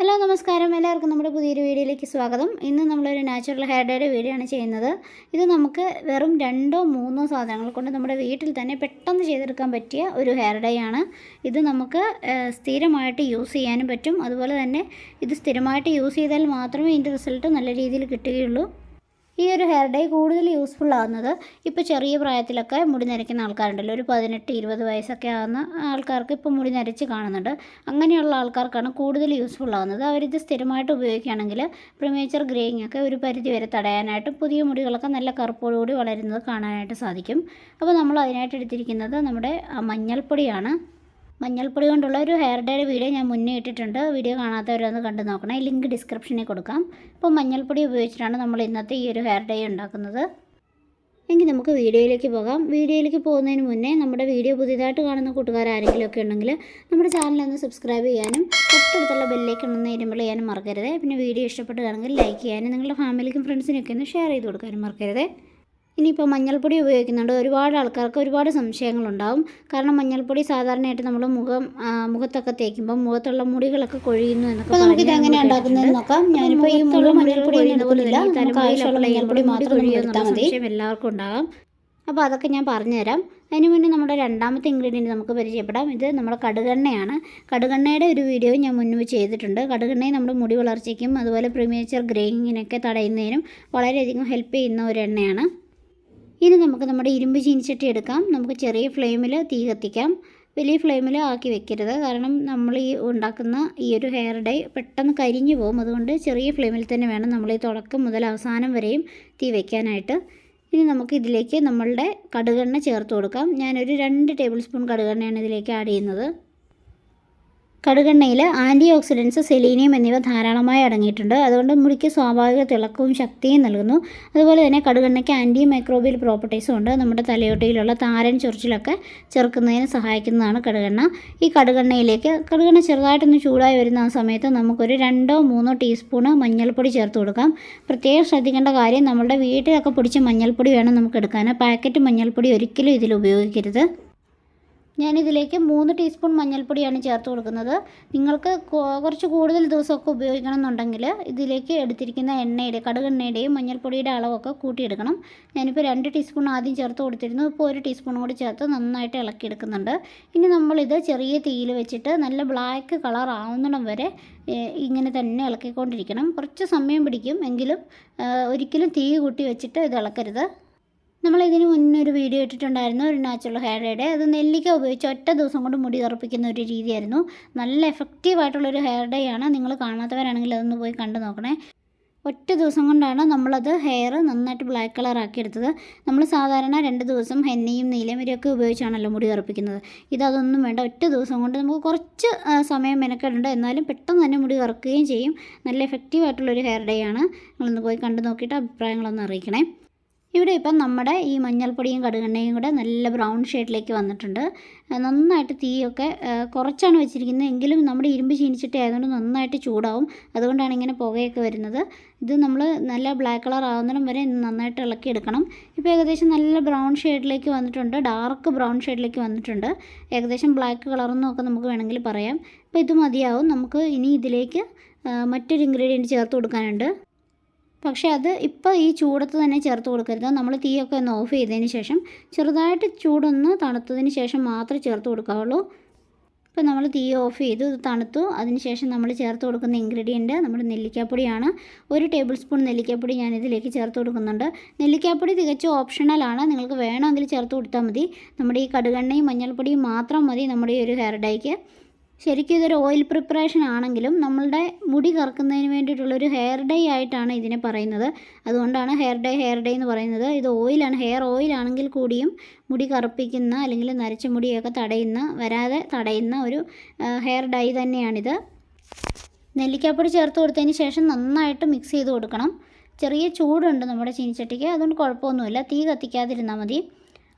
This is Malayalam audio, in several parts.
ഹലോ നമസ്കാരം. എല്ലാവർക്കും നമ്മുടെ പുതിയൊരു വീഡിയോയിലേക്ക് സ്വാഗതം. ഇന്ന് നമ്മളൊരു നാച്ചുറൽ ഹെയർ ഡേയുടെ വീഡിയോ ആണ് ചെയ്യുന്നത്. ഇത് നമുക്ക് വെറും രണ്ടോ മൂന്നോ സാധനങ്ങൾ കൊണ്ട് നമ്മുടെ വീട്ടിൽ തന്നെ പെട്ടെന്ന് ചെയ്തെടുക്കാൻ പറ്റിയ ഒരു ഹെയർ ഡേ ആണ്. ഇത് നമുക്ക് സ്ഥിരമായിട്ട് യൂസ് ചെയ്യാനും പറ്റും. അതുപോലെ തന്നെ ഇത് സ്ഥിരമായിട്ട് യൂസ് ചെയ്താൽ മാത്രമേ ഇതിന്റെ റിസൾട്ട് നല്ല രീതിയിൽ കിട്ടുകയുള്ളൂ. ഈ ഒരു ഹെയർ ഡൈ കൂടുതൽ യൂസ്ഫുൾ ആവുന്നത് ഇപ്പോൾ ചെറിയ പ്രായത്തിലൊക്കെ മുടി നരയ്ക്കുന്ന ആൾക്കാരുണ്ടല്ലോ. ഒരു പതിനെട്ട് ഇരുപത് വയസ്സൊക്കെ ആവുന്ന ആൾക്കാർക്ക് ഇപ്പോൾ മുടി നരച്ച് കാണുന്നുണ്ട്. അങ്ങനെയുള്ള ആൾക്കാർക്കാണ് കൂടുതൽ യൂസ്ഫുൾ ആവുന്നത്. അവരിത് സ്ഥിരമായിട്ട് ഉപയോഗിക്കുകയാണെങ്കിൽ പ്രിമേച്ചർ ഗ്രേയിങ് ഒക്കെ ഒരു പരിധി വരെ തടയാനായിട്ട് പുതിയ മുടികളൊക്കെ നല്ല കറുപ്പോടുകൂടി വളരുന്നത് കാണാനായിട്ട് സാധിക്കും. അപ്പോൾ നമ്മൾ അതിനായിട്ട് എടുത്തിരിക്കുന്നത് നമ്മുടെ മഞ്ഞൾപ്പൊടിയാണ്. മഞ്ഞൾപ്പൊടി കൊണ്ടുള്ള ഒരു ഹെയർ ഡേയുടെ വീഡിയോ ഞാൻ മുന്നേ ഇട്ടിട്ടുണ്ട്. വീഡിയോ കാണാത്തവരൊന്ന് കണ്ടു നോക്കണേ. ലിങ്ക് ഡിസ്ക്രിപ്ഷനിൽ കൊടുക്കാം. അപ്പോൾ മഞ്ഞൾപ്പൊടി ഉപയോഗിച്ചിട്ടാണ് നമ്മൾ ഇന്നത്തെ ഈ ഒരു ഹെയർ ഡേ ഉണ്ടാക്കുന്നത്. എങ്കിൽ നമുക്ക് വീഡിയോയിലേക്ക് പോകാം. വീഡിയോയിലേക്ക് പോകുന്നതിന് മുന്നേ നമ്മുടെ വീഡിയോ പുതിയതായിട്ട് കാണുന്ന കൂട്ടുകാർ ആരെങ്കിലും ഒക്കെ ഉണ്ടെങ്കിൽ നമ്മുടെ ചാനൽ ഒന്ന് സബ്സ്ക്രൈബ് ചെയ്യാനും തൊട്ടടുത്തുള്ള ബെല്ലേക്ക് ഒന്ന് ഇരുമ്പോൾ ചെയ്യാനും മറക്കരുത്. പിന്നെ വീഡിയോ ഇഷ്ടപ്പെട്ടതാണെങ്കിൽ ലൈക്ക് ചെയ്യാനും നിങ്ങളുടെ ഫാമിലിക്കും ഫ്രണ്ട്സിനൊക്കെ ഒന്ന് ഷെയർ ചെയ്ത് കൊടുക്കാനും മറക്കരുത്. ഇനിയിപ്പോൾ മഞ്ഞൾപ്പൊടി ഉപയോഗിക്കുന്നുണ്ട്. ഒരുപാട് ആൾക്കാർക്ക് ഒരുപാട് സംശയങ്ങളുണ്ടാവും. കാരണം മഞ്ഞൾപ്പൊടി സാധാരണയായിട്ട് നമ്മൾ മുഖം മുഖത്തൊക്കെ തേക്കുമ്പോൾ മുഖത്തുള്ള മുടികളൊക്കെ കൊഴിയുന്നു എന്നൊക്കെ നമുക്ക് ഇത് എങ്ങനെ ഉണ്ടാക്കുന്നത് നോക്കാം. ഞാനിപ്പോൾ ഈ മുഴുവൻ മഞ്ഞൾപ്പൊടി എടുക്കുന്നില്ല നമുക്ക് ആവശ്യമുള്ള മഞ്ഞൾപ്പൊടി മാത്രം എടുത്താൽ മതി. എല്ലാവർക്കും ഉണ്ടാകാം. അപ്പോൾ അതൊക്കെ ഞാൻ പറഞ്ഞുതരാം. അതിന് മുന്നേ നമ്മുടെ രണ്ടാമത്തെ ഇൻഗ്രീഡിയന്റ് നമുക്ക് പരിചയപ്പെടാം. ഇത് നമ്മുടെ കടുകെണ്ണയാണ്. കടുകെണ്ണയുടെ ഒരു വീഡിയോ ഞാൻ മുൻപ് ചെയ്തിട്ടുണ്ട്. കടുകെണ്ണയെ നമ്മുടെ മുടി വളർച്ചയ്ക്കും അതുപോലെ പ്രിമേച്ചർ ഗ്രേയിങ്ങിനൊക്കെ തടയുന്നതിനും വളരെയധികം ഹെൽപ്പ് ചെയ്യുന്ന ഒരു എണ്ണയാണ്. ഇനി നമുക്ക് നമ്മുടെ ഇരുമ്പ് ചീനിച്ചട്ടി എടുക്കാം. നമുക്ക് ചെറിയ ഫ്ലെയിമിൽ തീ കത്തിക്കാം. വലിയ ഫ്ലെയിമിൽ ആക്കി വെക്കരുത്. കാരണം നമ്മൾ ഈ ഉണ്ടാക്കുന്ന ഈ ഒരു ഹെയർ ഡൈ പെട്ടെന്ന് കരിഞ്ഞു പോകും. അതുകൊണ്ട് ചെറിയ ഫ്ലെയിമിൽ തന്നെ വേണം നമ്മൾ ഈ തുടക്കം മുതൽ അവസാനം വരെയും തീ വെക്കാനായിട്ട്. ഇനി നമുക്ക് ഇതിലേക്ക് നമ്മളുടെ കടുകെണ്ണ ചേർത്ത് കൊടുക്കാം. ഞാനൊരു രണ്ട് ടേബിൾ സ്പൂൺ കടുകെണ്ണയാണ് ഇതിലേക്ക് ആഡ് ചെയ്യുന്നത്. കടുകെണ്ണയിൽ ആന്റി ഓക്സിഡൻസ് സെലീനിയം എന്നിവ ധാരാളമായി അടങ്ങിയിട്ടുണ്ട്. അതുകൊണ്ട് മുടിക്ക് സ്വാഭാവിക തിളക്കവും ശക്തിയും നൽകുന്നു. അതുപോലെ തന്നെ കടുകെണ്ണയ്ക്ക് ആന്റി മൈക്രോബിയൽ പ്രോപ്പർട്ടീസും ഉണ്ട്. നമ്മുടെ തലയോട്ടിയിലുള്ള താരൻ ചൊറിച്ചിലൊക്കെ ചെറുക്കുന്നതിന് സഹായിക്കുന്നതാണ് കടുകെണ്ണ. ഈ കടുകെണ്ണയിലേക്ക് കടുകെണ്ണ ചെറുതായിട്ടൊന്ന് ചൂടായി വരുന്ന ആ സമയത്ത് നമുക്കൊരു രണ്ടോ മൂന്നോ ടീസ്പൂണ് മഞ്ഞൾപ്പൊടി ചേർത്ത് കൊടുക്കാം. പ്രത്യേകം ശ്രദ്ധിക്കേണ്ട കാര്യം നമ്മുടെ വീട്ടിലൊക്കെ പൊടിച്ച മഞ്ഞൾപ്പൊടി വേണം നമുക്ക് എടുക്കാൻ പാക്കറ്റ് മഞ്ഞൾപ്പൊടി ഒരിക്കലും ഇതിൽ ഉപയോഗിക്കരുത്. ഞാനിതിലേക്ക് മൂന്ന് ടീസ്പൂൺ മഞ്ഞൾപ്പൊടിയാണ് ചേർത്ത് കൊടുക്കുന്നത്. നിങ്ങൾക്ക് കുറച്ച് കൂടുതൽ ദിവസമൊക്കെ ഉപയോഗിക്കണം എന്നുണ്ടെങ്കിൽ ഇതിലേക്ക് എടുത്തിരിക്കുന്ന എണ്ണയുടെ കടുകെണ്ണയുടെയും മഞ്ഞൾപ്പൊടിയുടെ അളവൊക്കെ കൂട്ടിയെടുക്കണം. ഞാനിപ്പോൾ രണ്ട് ടീസ്പൂൺ ആദ്യം ചേർത്ത് കൊടുത്തിരുന്നു. ഇപ്പോൾ ഒരു ടീസ്പൂൺ കൂടി ചേർത്ത് നന്നായിട്ട് ഇളക്കിയെടുക്കുന്നുണ്ട്. ഇനി നമ്മളിത് ചെറിയ തീയിൽ വെച്ചിട്ട് നല്ല ബ്ലാക്ക് കളർ ആവുന്നിടം വരെ ഇങ്ങനെ തന്നെ ഇളക്കിക്കൊണ്ടിരിക്കണം. കുറച്ച് സമയം പിടിക്കും എങ്കിലും ഒരിക്കലും തീ കൂട്ടി വെച്ചിട്ട് ഇത് ഇളക്കരുത്. നമ്മൾ ഇതിന് മുന്നേ ഒരു വീഡിയോ ഇട്ടിട്ടുണ്ടായിരുന്നു ഒരു നാച്ചുറൽ ഹെയർ ഡേയുടെ അത് നെല്ലിക്ക ഉപയോഗിച്ച് ഒറ്റ ദിവസം കൊണ്ട് മുടി തറപ്പിക്കുന്ന ഒരു രീതിയായിരുന്നു. നല്ല എഫക്റ്റീവ് ആയിട്ടുള്ളൊരു ഹെയർ ഡേ ആണ്. നിങ്ങൾ കാണാത്തവരാണെങ്കിൽ അതൊന്ന് പോയി കണ്ടു നോക്കണേ. ഒറ്റ ദിവസം കൊണ്ടാണ് നമ്മളത് ഹെയർ നന്നായിട്ട് ബ്ലാക്ക് കളർ ആക്കി എടുത്തത്. നമ്മൾ സാധാരണ രണ്ട് ദിവസം ഹെന്നയും നീലമരിയൊക്കെ ഉപയോഗിച്ചാണല്ലോ മുടി കറുപ്പിക്കുന്നത്. ഇതതൊന്നും വേണ്ട. ഒറ്റ ദിവസം കൊണ്ട് നമുക്ക് കുറച്ച് സമയം മെനക്കെടുണ്ട്. എന്നാലും പെട്ടെന്ന് തന്നെ മുടി കറുക്കുകയും ചെയ്യും. നല്ല എഫക്റ്റീവ് ആയിട്ടുള്ളൊരു ഹെയർ ഡേ ആണ്. നിങ്ങളൊന്ന് പോയി കണ്ടു നോക്കിയിട്ട് അഭിപ്രായങ്ങളൊന്ന് അറിയിക്കണേ. ഇവിടെ ഇപ്പം നമ്മുടെ ഈ മഞ്ഞൾപ്പൊടിയും കടുകെണ്ണയും കൂടെ നല്ല ബ്രൗൺ ഷെയ്ഡിലേക്ക് വന്നിട്ടുണ്ട്. നന്നായിട്ട് തീയൊക്കെ കുറച്ചാണ് വെച്ചിരിക്കുന്നത്. എങ്കിലും നമ്മുടെ ഇരുമ്പ് ചീനിച്ചിട്ട് ആയതുകൊണ്ട് നന്നായിട്ട് ചൂടാവും. അതുകൊണ്ടാണ് ഇങ്ങനെ പുകയൊക്കെ വരുന്നത്. ഇത് നമ്മൾ നല്ല ബ്ലാക്ക് കളർ ആവുന്നിടം വരെ നന്നായിട്ട് ഇളക്കിയെടുക്കണം ഇപ്പോൾ ഏകദേശം നല്ല ബ്രൗൺ ഷെയ്ഡിലേക്ക് വന്നിട്ടുണ്ട്. ഡാർക്ക് ബ്രൗൺ ഷെയ്ഡിലേക്ക് വന്നിട്ടുണ്ട്. ഏകദേശം ബ്ലാക്ക് കളറെന്നൊക്കെ നമുക്ക് വേണമെങ്കിൽ പറയാം. അപ്പോൾ ഇത് മതിയാവും. നമുക്ക് ഇനി ഇതിലേക്ക് മറ്റൊരു ഇൻഗ്രീഡിയന്റ് ചേർത്ത് കൊടുക്കാനുണ്ട്. പക്ഷേ അത് ഇപ്പോൾ ഈ ചൂടത്ത് തന്നെ ചേർത്ത് കൊടുക്കരുത്. നമ്മൾ തീയൊക്കെ ഒന്ന് ഓഫ് ചെയ്തതിന് ശേഷം ചെറുതായിട്ട് ചൂടൊന്ന് തണുത്തതിന് ശേഷം മാത്രമേ ചേർത്ത് കൊടുക്കാവുള്ളൂ. ഇപ്പോൾ നമ്മൾ തീ ഓഫ് ചെയ്തു ഇത് തണുത്തു. അതിന് ശേഷം നമ്മൾ ചേർത്ത് കൊടുക്കുന്ന ഇൻഗ്രീഡിയന്റ് നമ്മുടെ നെല്ലിക്കാപ്പൊടിയാണ്. ഒരു ടേബിൾ സ്പൂൺ നെല്ലിക്കാപ്പൊടി ഞാൻ ഇതിലേക്ക് ചേർത്ത് കൊടുക്കുന്നുണ്ട്. നെല്ലിക്കാപ്പൊടി തികച്ചും ഓപ്ഷണലാണ് നിങ്ങൾക്ക് വേണമെങ്കിൽ ചേർത്ത് കൊടുത്താൽ മതി. നമ്മുടെ ഈ കടുകെണ്ണയും മഞ്ഞൾപ്പൊടിയും മാത്രം മതി നമ്മുടെ ഈ ഒരു ഹെയർ ഡൈക്ക്. ശരിക്കും ഇതൊരു ഓയിൽ പ്രിപ്പറേഷൻ ആണെങ്കിലും നമ്മളുടെ മുടി കറക്കുന്നതിന് വേണ്ടിയിട്ടുള്ളൊരു ഹെയർ ഡൈ ആയിട്ടാണ് ഇതിനെ പറയുന്നത്. അതുകൊണ്ടാണ് ഹെയർ ഡൈ ഹെയർ ഡൈ എന്ന് പറയുന്നത്. ഇത് ഓയിലാണ് ഹെയർ ഓയിൽ ആണെങ്കിൽ കൂടിയും മുടി കറുപ്പിക്കുന്ന അല്ലെങ്കിൽ നരച്ച മുടിയൊക്കെ തടയുന്ന വരാതെ തടയുന്ന ഒരു ഹെയർ ഡൈ തന്നെയാണിത്. നെല്ലിക്കാപ്പൊടി ചേർത്ത് കൊടുത്തതിന് ശേഷം നന്നായിട്ട് മിക്സ് ചെയ്ത് കൊടുക്കണം. ചെറിയ ചൂടുണ്ട് നമ്മുടെ ചീനിച്ചട്ടിക്ക്. അതുകൊണ്ട് കുഴപ്പമൊന്നുമില്ല. തീ കത്തിക്കാതിരുന്നാൽ മതി.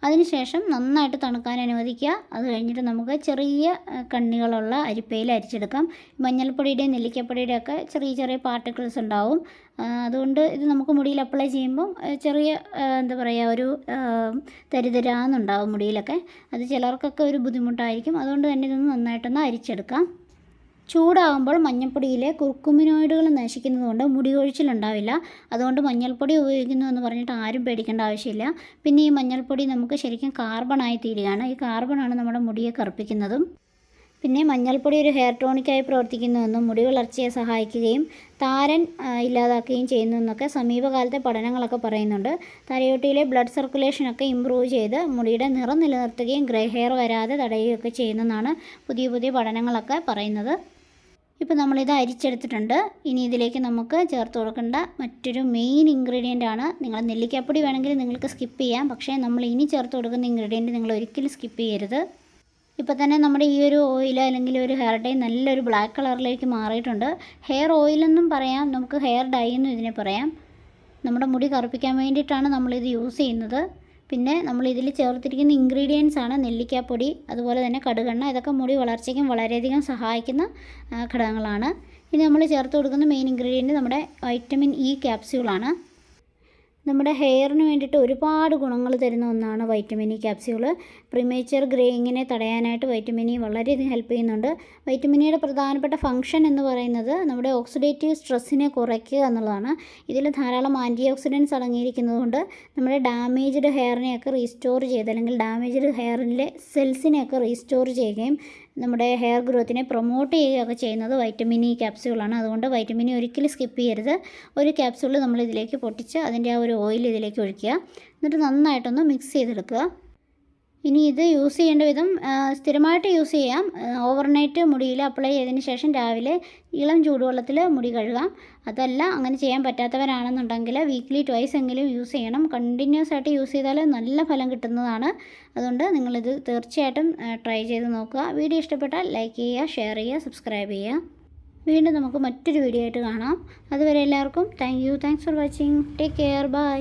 അതിനുശേഷം നന്നായിട്ട് തണുക്കാൻ അനുവദിക്കുക. അത് കഴിഞ്ഞിട്ട് നമുക്ക് ചെറിയ കണ്ണികളുള്ള അരിപ്പയിൽ അരിച്ചെടുക്കാം. മഞ്ഞൾപ്പൊടിയുടെയും നെല്ലിക്കപ്പൊടിയുടെ ഒക്കെ ചെറിയ ചെറിയ പാർട്ടിക്കിൾസ് ഉണ്ടാവും. അതുകൊണ്ട് ഇത് നമുക്ക് മുടിയിൽ അപ്ലൈ ചെയ്യുമ്പം ചെറിയ എന്താ പറയുക ഒരു തരിതരാന്നുണ്ടാവും മുടിയിലൊക്കെ. അത് ചിലർക്കൊക്കെ ഒരു ബുദ്ധിമുട്ടായിരിക്കും. അതുകൊണ്ട് തന്നെ ഇതൊന്ന് നന്നായിട്ടൊന്ന് അരിച്ചെടുക്കാം. ചൂടാകുമ്പോൾ മഞ്ഞൾപ്പൊടിയിലെ കുർക്കുമിനോയിഡുകൾ നശിക്കുന്നതുകൊണ്ട് മുടി കൊഴിച്ചിലുണ്ടാവില്ല അതുകൊണ്ട് മഞ്ഞൾപ്പൊടി ഉപയോഗിക്കുന്നു എന്ന് പറഞ്ഞിട്ട് ആരും പേടിക്കേണ്ട ആവശ്യമില്ല. പിന്നെ ഈ മഞ്ഞൾപ്പൊടി നമുക്ക് ശരിക്കും കാർബണായി തീരുകയാണ്. ഈ കാർബണാണ് നമ്മുടെ മുടിയെ കറുപ്പിക്കുന്നതും. പിന്നെ മഞ്ഞൾപ്പൊടി ഒരു ഹെയർ ടോണിക്കായി പ്രവർത്തിക്കുന്നുവെന്നും മുടി വളർച്ചയെ സഹായിക്കുകയും താരൻ ഇല്ലാതാക്കുകയും ചെയ്യുന്നു എന്നൊക്കെ സമീപകാലത്തെ പഠനങ്ങളൊക്കെ പറയുന്നുണ്ട്. തലയോട്ടിയിലെ ബ്ലഡ് സർക്കുലേഷനൊക്കെ ഇമ്പ്രൂവ് ചെയ്ത് മുടിയുടെ നിറം നിലനിർത്തുകയും ഗ്രേ ഹെയർ വരാതെ തടയുകയൊക്കെ ചെയ്യുന്നെന്നാണ് പുതിയ പുതിയ പഠനങ്ങളൊക്കെ പറയുന്നത്. ഇപ്പോൾ നമ്മളിത് അരിച്ചെടുത്തിട്ടുണ്ട്. ഇനി ഇതിലേക്ക് നമുക്ക് ചേർത്ത് കൊടുക്കേണ്ട മറ്റൊരു മെയിൻ ഇൻഗ്രീഡിയന്റ് ആണ് നിങ്ങൾ നെല്ലിക്കപ്പൊടി വേണമെങ്കിൽ നിങ്ങൾക്ക് സ്കിപ്പ് ചെയ്യാം. പക്ഷേ നമ്മൾ ഇനി ചേർത്ത് കൊടുക്കുന്ന ഇൻഗ്രീഡിയന്റ് നിങ്ങൾ ഒരിക്കലും സ്കിപ്പ് ചെയ്യരുത്. ഇപ്പോൾ തന്നെ നമ്മുടെ ഈ ഒരു ഓയിൽ അല്ലെങ്കിൽ ഒരു ഹെയർ ഡൈ നല്ലൊരു ബ്ലാക്ക് കളറിലേക്ക് മാറിയിട്ടുണ്ട്. ഹെയർ ഓയിലെന്നും പറയാം നമുക്ക് ഹെയർ ഡൈ എന്നും ഇതിനെ പറയാം. നമ്മുടെ മുടി കറുപ്പിക്കാൻ വേണ്ടിയിട്ടാണ് നമ്മളിത് യൂസ് ചെയ്യുന്നത്. പിന്നെ നമ്മൾ ഇതിൽ ചേർത്തിരിക്കുന്ന ഇൻഗ്രീഡിയൻസ് ആണ് നെല്ലിക്കാപ്പൊടി അതുപോലെ തന്നെ കടുകെണ്ണ. ഇതൊക്കെ മുടി വളർച്ചയ്ക്കും വളരെയധികം സഹായിക്കുന്ന ഘടകങ്ങളാണ്. ഇനി നമ്മൾ ചേർത്ത് കൊടുക്കുന്ന മെയിൻ ഇൻഗ്രീഡിയന്റ് നമ്മുടെ വൈറ്റമിൻ ഇ ക്യാപ്സ്യൂളാണ് നമ്മുടെ ഹെയറിന് വേണ്ടിയിട്ട് ഒരുപാട് ഗുണങ്ങൾ തരുന്ന ഒന്നാണ് വൈറ്റമിൻ ഇ ക്യാപ്സ്യൂൾ. പ്രിമേച്ചർ ഗ്രേയിങ്ങിനെ തടയാനായിട്ട് വൈറ്റമിൻ ഇ വളരെയധികം ഹെൽപ്പ് ചെയ്യുന്നുണ്ട്. വൈറ്റമിൻ ഇയുടെ പ്രധാനപ്പെട്ട ഫംഗ്ഷൻ എന്ന് പറയുന്നത് നമ്മുടെ ഓക്സിഡേറ്റീവ് സ്ട്രെസ്സിനെ കുറയ്ക്കുക എന്നുള്ളതാണ്. ഇതിൽ ധാരാളം ആന്റി ഓക്സിഡൻസ് അടങ്ങിയിരിക്കുന്നതുകൊണ്ട് നമ്മുടെ ഡാമേജ്ഡ് ഹെയറിനെയൊക്കെ റീസ്റ്റോർ ചെയ്ത് അല്ലെങ്കിൽ ഡാമേജ്ഡ് ഹെയറിലെ സെൽസിനെയൊക്കെ റീസ്റ്റോർ ചെയ്യുകയും നമ്മുടെ ഹെയർ ഗ്രോത്തിനെ പ്രൊമോട്ട് ചെയ്യുകയൊക്കെ ചെയ്യുന്നത് വൈറ്റമിൻ ഇ ക്യാപ്സ്യൂളാണ് അതുകൊണ്ട് വൈറ്റമിൻ ഇ ഒരിക്കലും സ്കിപ്പ് ചെയ്യരുത്. ഒരു ക്യാപ്സ്യൂൾ നമ്മൾ ഇതിലേക്ക് പൊട്ടിച്ച് അതിന്റെ ആ ഒരു ഓയിൽ ഇതിലേക്ക് ഒഴിക്കുക. എന്നിട്ട് നന്നായിട്ടൊന്ന് മിക്സ് ചെയ്തെടുക്കുക. ഇനി ഇത് യൂസ് ചെയ്യേണ്ട വിധം സ്ഥിരമായിട്ട് യൂസ് ചെയ്യാം. ഓവർനൈറ്റ് മുടിയിൽ അപ്ലൈ ചെയ്തതിന് ശേഷം രാവിലെ ഇളം ചൂടുവെള്ളത്തിൽ മുടി കഴുകാം. അതല്ല അങ്ങനെ ചെയ്യാൻ പറ്റാത്തവരാണെന്നുണ്ടെങ്കിൽ വീക്ക്ലി ട്വൈസ് എങ്കിലും യൂസ് ചെയ്യണം. കണ്ടിന്യൂസ് ആയിട്ട് യൂസ് ചെയ്താൽ നല്ല ഫലം കിട്ടുന്നതാണ്. അതുകൊണ്ട് നിങ്ങളിത് തീർച്ചയായിട്ടും ട്രൈ ചെയ്ത് നോക്കുക. വീഡിയോ ഇഷ്ടപ്പെട്ടാൽ ലൈക്ക് ചെയ്യുക ഷെയർ ചെയ്യുക സബ്സ്ക്രൈബ് ചെയ്യുക. വീണ്ടും നമുക്ക് മറ്റൊരു വീഡിയോ ആയിട്ട് കാണാം. അതുവരെ എല്ലാവർക്കും thank you thanks for watching take care bye